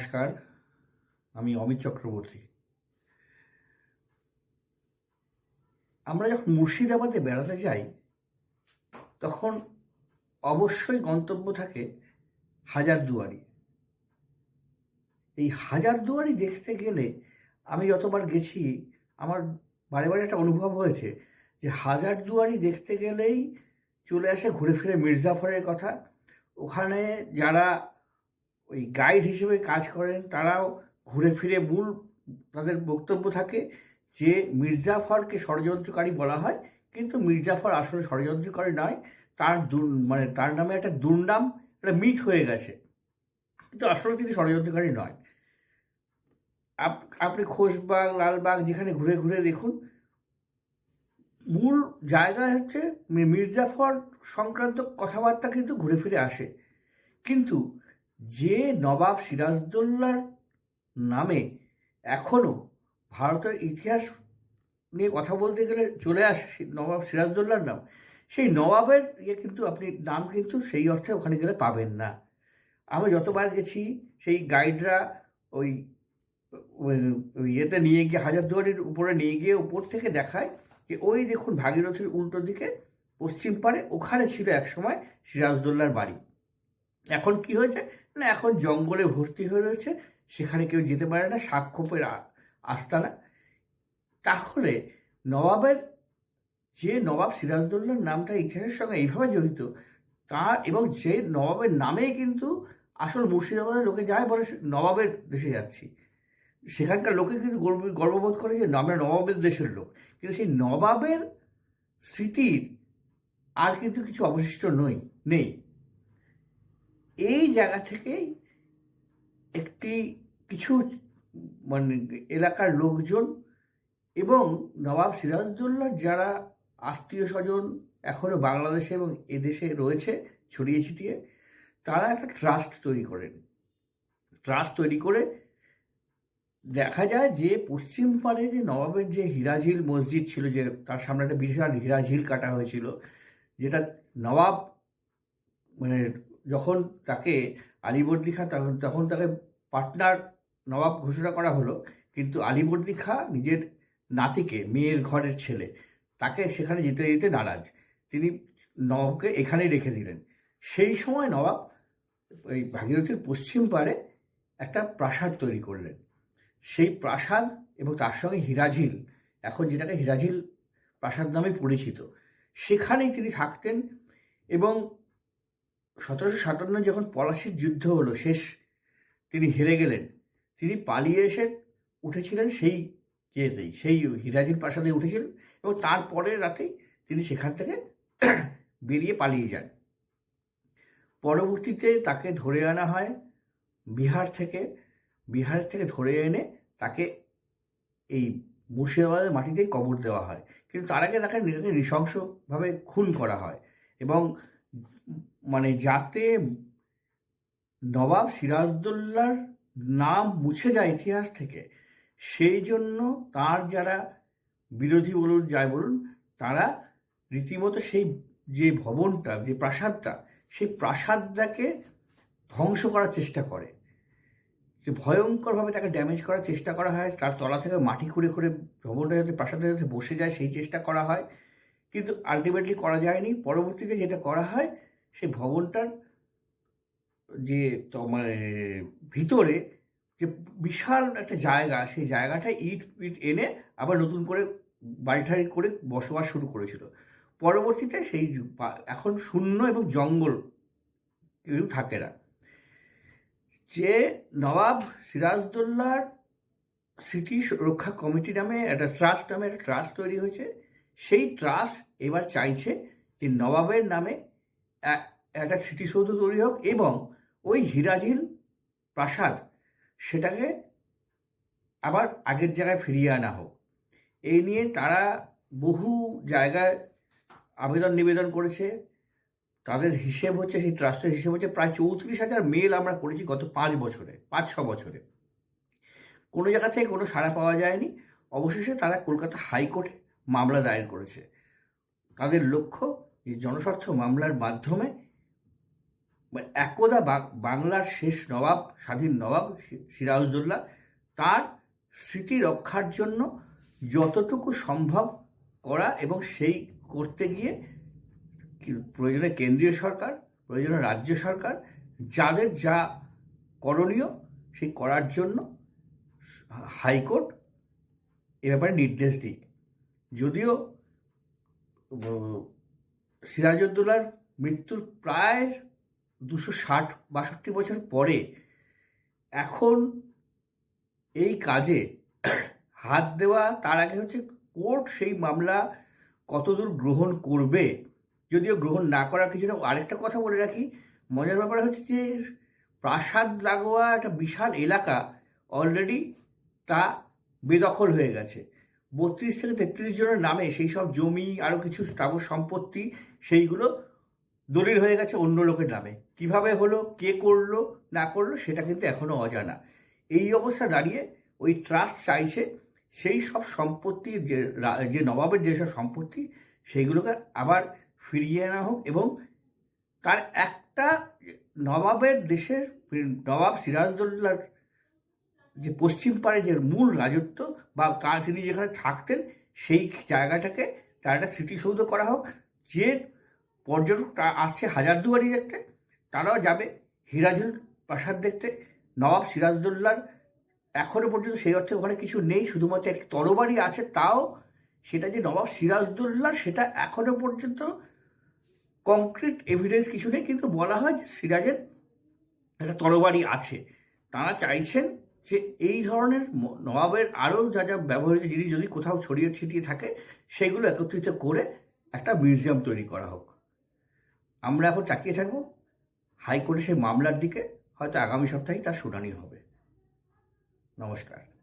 নমস্কার, আমি অমিত চক্রবর্তী। আমরা যখন মুর্শিদাবাদে বেড়াতে যাই, তখন অবশ্যই গন্তব্য থাকে হাজারদুয়ারি। এই হাজারদুয়ারি দেখতে গেলে আমি যতবার গেছি, আমার বারে বারে একটা অনুভব হয়েছে যে হাজারদুয়ারি দেখতে গেলেই চলে আসে ঘুরে ফিরে মির্জাফরের কথা। ওখানে যারা ওই গাইড হিসেবে কাজ করেন, তারাও ঘুরে ফিরে মূল তাদের বক্তব্য থাকে যে মির্জাফরকে ষড়যন্ত্রকারী বলা হয়, কিন্তু মির্জাফর আসলে ষড়যন্ত্রকারী নয়, তার মানে তার নামে একটা দুর্নাম, একটা মিথ হয়ে গেছে। কিন্তু আসলে তিনি ষড়যন্ত্রকারী নয়। আপ- আপনি খোশবাগ, লালবাগ যেখানে ঘুরে ঘুরে দেখুন, মূল জায়গা হচ্ছে মির্জাফর সংক্রান্ত কথাবার্তা কিন্তু ঘুরে ফিরে আসে। কিন্তু যে নবাব সিরাজদৌল্লার নামে এখনও ভারতের ইতিহাস নিয়ে কথা বলতে গেলে চলে আসে নবাব সিরাজদৌল্লার নাম, সেই নবাবের ইয়ে কিন্তু আপনি, নাম কিন্তু সেই অর্থে ওখানে গেলে পাবেন না। আমি যতবার গেছি, সেই গাইডরা ওই ইয়েতে নিয়ে গিয়ে, হাজারদুয়ারির উপরে নিয়ে গিয়ে উপর থেকে দেখায় যে ওই দেখুন ভাগীরথীর উল্টো দিকে পশ্চিম পাড়ে ওখানে ছিল একসময় সিরাজদৌল্লার বাড়ি। এখন কি হয়েছে? না, এখন জঙ্গলে ভর্তি হয়ে রয়েছে, সেখানে কেউ যেতে পারে না সাক্ষোপের আস্তানা। তাহলে নবাবের, যে নবাব সিরাজদৌল্লার নামটা ইতিহাসের সঙ্গে এইভাবে জড়িত, তার এবং যে নবাবের নামেই কিন্তু আসল মুর্শিদাবাদের লোকে যায় বলে নবাবের দেশে যাচ্ছি। সেখানকার লোকে কিন্তু গর্ব, গর্ববোধ করে যে আমরা নবাবের দেশের লোক। কিন্তু সেই নবাবের স্মৃতির আর কিন্তু কিছু অবশিষ্ট নই, নেই। এই জায়গা থেকেই একটি কিছু মানে এলাকার লোকজন এবং নবাব সিরাজদৌল্লার যারা আত্মীয় স্বজন এখনও বাংলাদেশে এবং এদেশে রয়েছে ছড়িয়ে ছিটিয়ে, তারা একটা ট্রাস্ট তৈরি করেন। ট্রাস্ট তৈরি করে দেখা যায় যে পশ্চিম পাড়ে যে নবাবের যে হিরাঝিল মসজিদ ছিল, যে তার সামনে একটা বিশাল হিরাঝিল কাটা হয়েছিল, যেটা নবাব মানে যখন তাকে আলিবর্দী খা তখন তখন তাকে পাটনার নবাব ঘোষণা করা হলো, কিন্তু আলিবর্দী খা নিজের নাতিকে, মেয়ের ঘরের ছেলে, তাকে সেখানে যেতে যেতে নারাজ। তিনি নবাবকে এখানেই রেখে দিলেন। সেই সময় নবাব ওই ভাগীরথীর পশ্চিম পাড়ে একটা প্রাসাদ তৈরি করলেন। সেই প্রাসাদ এবং তার সঙ্গে হিরাঝিল, এখন যেটাকে হিরাঝিল প্রাসাদ নামে পরিচিত। সেখানেই তিনি থাকতেন এবং সতেরোশো সাতান্ন যখন পলাশির যুদ্ধ হলো, শেষ, তিনি হেরে গেলেন। তিনি পালিয়ে এসে উঠেছিলেন সেই ইয়েতেই, সেই হিরাজির প্রাসাদে উঠেছিলেন এবং তারপরের রাতেই তিনি সেখান থেকে বেরিয়ে পালিয়ে যান। পরবর্তীতে তাকে ধরে আনা হয় বিহার থেকে। বিহার থেকে ধরে এনে তাকে এই মুর্শিদাবাদের মাটিতেই কবর দেওয়া হয়। কিন্তু তার আগে তাকে নিজেকে নৃশংসভাবে খুন করা হয় এবং মানে যাতে নবাব সিরাজদৌল্লার নাম মুছে যায় ইতিহাস থেকে, সেই জন্য তার যারা বিরোধী বলুন, যাই বলুন, তারা রীতিমতো সেই যে ভবনটা, যে প্রাসাদটা, সেই প্রাসাদটাকে ধ্বংস করার চেষ্টা করে। যে ভয়ঙ্করভাবে তাকে ড্যামেজ করার চেষ্টা করা হয়, তার তলা থেকে মাটি খুঁড়ে খুঁড়ে ভবনটা যাতে প্রাসাদে যাতে বসে যায়, সেই চেষ্টা করা হয়। কিন্তু আলটিমেটলি করা যায়নি। পরবর্তীতে যেটা করা হয় সেই ভবনটার যে মানে ভিতরে যে বিশাল একটা জায়গা, সেই জায়গাটা ইট ইট এনে আবার নতুন করে বাড়িঠাড়ি করে বসবাস শুরু করেছিল। পরবর্তীতে সেই এখন শূন্য এবং জঙ্গল কেউ থাকে না। যে নবাব সিরাজদৌল্লার স্মৃতি রক্ষা কমিটি নামে একটা ট্রাস্ট নামে একটা ট্রাস্ট তৈরি হয়েছে। সেই ট্রাস্ট এবার চাইছে যে নবাবের নামে একটা স্মৃতিসৌধ তৈরি হোক এবং ওই হিরাঝিল প্রাসাদ সেটাকে আবার আগের জায়গায় ফিরিয়ে আনা হোক। এই নিয়ে তারা বহু জায়গায় আবেদন নিবেদন করেছে। তাদের হিসেব হচ্ছে, সেই ট্রাস্টের হিসেব হচ্ছে প্রায় চৌত্রিশ হাজার মেল আমরা করেছি গত পাঁচ বছরে, পাঁচ ছ বছরে। কোনো জায়গা থেকে কোনো সাড়া পাওয়া যায়নি। অবশেষে তারা কলকাতা হাইকোর্টে মামলা দায়ের করেছে। তাদের লক্ষ্য যে জনস্বার্থ মামলার মাধ্যমে একদা বাং- বাংলার শেষ নবাব, স্বাধীন নবাব সি- সিরাজউদ্দৌলা তার স্মৃতি রক্ষার জন্য যতটুকু সম্ভব করা এবং সেই করতে গিয়ে প্রয়োজনে কেন্দ্রীয় সরকার, প্রয়োজনে রাজ্য সরকার, যাদের যা করণীয় সেই করার জন্য হাইকোর্ট এ ব্যাপারে নির্দেশ দিক। যদিও সিরাজউদ্দৌলার মৃত্যুর প্রায় দুশো ষাট বাষট্টি বছর পরে এখন এই কাজে হাত দেওয়া, তার আগে হচ্ছে কোর্ট সেই মামলা কতদূর গ্রহণ করবে, যদিও গ্রহণ না করার কিছু না আরেকটা কথা বলে রাখি, মজার ব্যাপার হচ্ছে যে প্রাসাদ লাগোয়া একটা বিশাল এলাকা অলরেডি তা বেদখল হয়ে গেছে। বত্রিশ থেকে তেত্রিশ জনের নামে সেই সব জমি আরও কিছু স্থাবর সম্পত্তি, সেইগুলো দলিল হয়ে গেছে অন্য লোকের নামে। কীভাবে হলো, কে করল, না করল, সেটা কিন্তু এখনও অজানা। এই অবস্থা দাঁড়িয়ে ওই ট্রাস্ট চাইছে, সেই সব সম্পত্তি, যে যে নবাবের যেসব সম্পত্তি, সেইগুলোকে আবার ফিরিয়ে আনা হোক এবং তার একটা নবাবের দেশের নবাব সিরাজদৌল্লার যে পশ্চিম পাড়ে যে মূল রাজত্ব বা তিনি যেখানে থাকতেন, সেই জায়গাটাকে তার একটা স্মৃতিসৌধ করা হোক। যে পর্যটক তা- আসছে হাজারদুয়ারি দেখতে, তারাও যাবে। হিরাজুল প্রাসাদ দেখতে, নবাব সিরাজদৌল্লার এখনও পর্যন্ত সেই অর্থে ওখানে কিছু নেই, শুধুমাত্র একটি তরবারি আছে তাও সেটা যে নবাব সিরাজদৌল্লার সেটা এখনও পর্যন্ত কংক্রিট এভিডেন্স কিছু নেই, কিন্তু বলা হয় যে সিরাজের একটা তরবারি আছে। তারা চাইছেন যে এই ধরনের নবাবের আরও যা যা ব্যবহৃত জিনিস যদি কোথাও ছড়িয়ে ছিটিয়ে থাকে, সেগুলো একত্রিত করে একটা মিউজিয়াম তৈরি করা হোক। আমরা এখন তাকিয়ে থাকব হাইকোর্টে সেই মামলার দিকে, হয়তো আগামী সপ্তাহেই তার শুনানি হবে। নমস্কার।